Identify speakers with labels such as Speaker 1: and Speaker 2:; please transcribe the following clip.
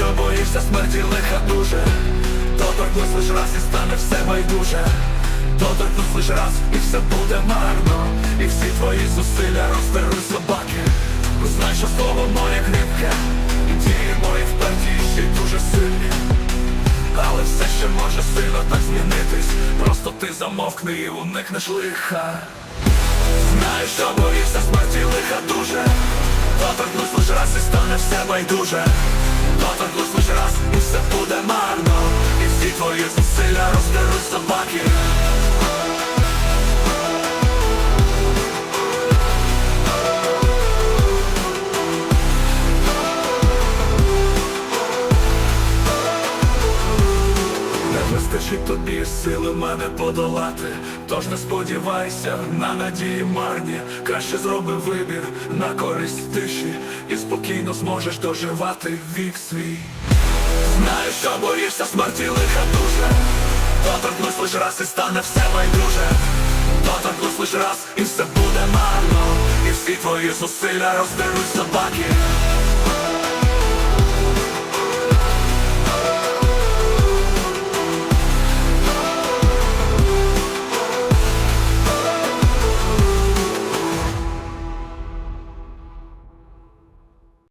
Speaker 1: Якщо боїшся смерті лиха дуже, то торкнусь лиш раз і стане все байдуже, то торкнусь лиш раз і все буде марно, і всі твої зусилля розберуть собаки. Знай, що слово моє кріпке, і дії мої вперті ще дуже сильні. Але все ще може сильно так змінитись, просто ти замовкни і уникнеш лиха. Лиш раз і стане все байдуже. Доторкнусь лиш раз і все вистачить тобі сили мене подолати, тож не сподівайся на надії марні, краще зроби вибір на користь тиші, і спокійно зможеш доживати вік свій. Знаю, що боїшся смерті лиха дуже, доторкнусь лиш раз і стане все байдуже, доторкнусь лиш раз і все буде марно, і всі твої зусилля роздеруть собаки.